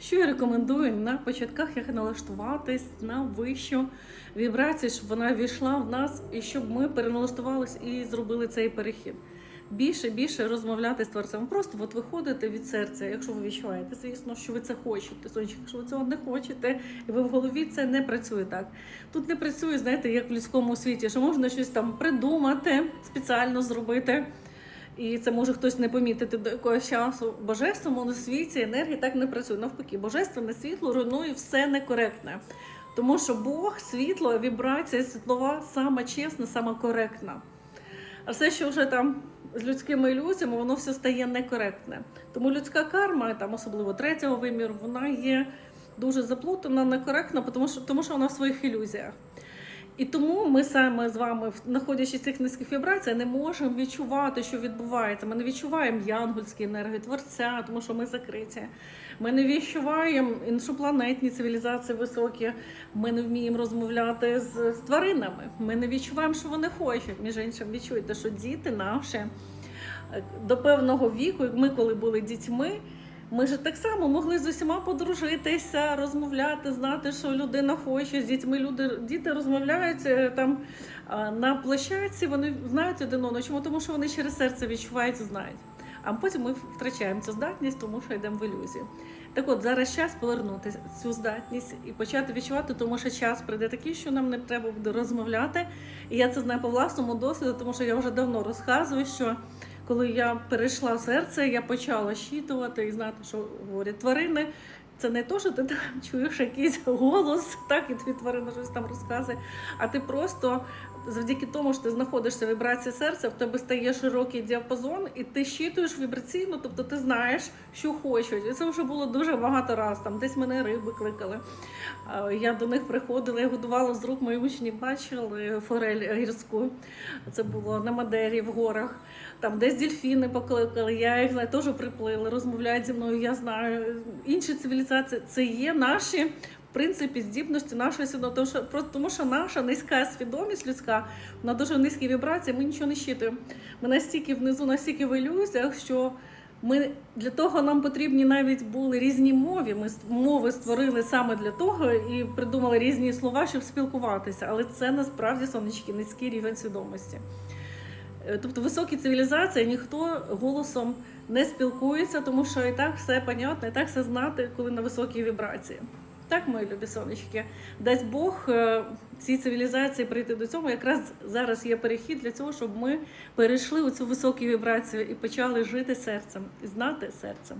Що я рекомендую на початках, як налаштуватись на вищу вібрацію, щоб вона війшла в нас і щоб ми переналаштувались і зробили цей перехід. Більше, більше розмовляти з творцем. Просто от виходите від серця, якщо ви відчуваєте, звісно, що ви це хочете. Сонечко, якщо ви цього не хочете, і ви в голові це не працює так. Тут не працює, знаєте, як в людському світі, що можна щось там придумати, спеціально зробити. І це може хтось не помітити до якогось часу. Божественному світі енергія так не працює. Навпаки, божественне світло руйнує все некоректне. Тому що Бог, світло, вібрація світлова сама чесна, сама коректна. А все, що вже там з людськими ілюзіями, воно все стає некоректне. Тому людська карма, там особливо третього виміру, вона є дуже заплутана, некоректна, тому що, тому що вона в своїх ілюзіях. І тому ми саме з вами, знаходячись в цих низьких вібраціях, не можемо відчувати, що відбувається. Ми не відчуваємо янгольські енергії творця, тому що ми закриті. Ми не відчуваємо іншопланетні цивілізації високі. Ми не вміємо розмовляти з, з тваринами. Ми не відчуваємо, що вони хочуть. Між іншим, відчуєте, що діти наші е, до певного віку, як ми коли були дітьми. Ми ж так само могли з усіма подружитися, розмовляти, знати, що людина хоче. З дітьми люди діти розмовляють е, там на площадці. Вони знають один одного. Чому? Тому що вони через серце відчувають знають. А потім ми втрачаємо цю здатність, тому що йдемо в ілюзію. Так от зараз час повернути цю здатність і почати відчувати, тому що час прийде такий, що нам не треба буде розмовляти. І я це знаю по власному досвіду, тому що я вже давно розказую, що коли я перейшла серце, я почала щитувати і знати, що говорять тварини. Це не то, що ти там чуєш якийсь голос, так і твій тварина щось там розказує, а ти просто завдяки тому, що ти знаходишся в вібрації серця, в тебе стає широкий діапазон, і ти щитуєш вібраційно, тобто ти знаєш, що хочуть. І це вже було дуже багато разів. Там десь мене риби кликали. Я до них приходила, я годувала з рук мої учні, бачили форель гірську. Це було на Мадері в горах. Там десь дельфіни покликали, я їх теж приплили, розмовляють зі мною. Я знаю. Інші цивілізації це є наші. В принципі, здібності нашої свідомості, тому що, просто тому що наша низька свідомість людська, вона дуже низькі вібрації, ми нічого не щитуємо. Ми настільки внизу, настільки в ілюзіях, що ми для того нам потрібні навіть були різні мови. Ми мови створили саме для того і придумали різні слова, щоб спілкуватися. Але це насправді сонечки низький рівень свідомості. Е, Тобто високі цивілізації ніхто голосом не спілкуються, тому що і так все понятно, і так все знати, коли на високій вібрації. Так, мої любі сонечки, дасть Бог е, цій цивілізації прийти до цього. Якраз зараз є перехід для цього, щоб ми перейшли у цю високу вібрацію і почали жити серцем і знати серцем.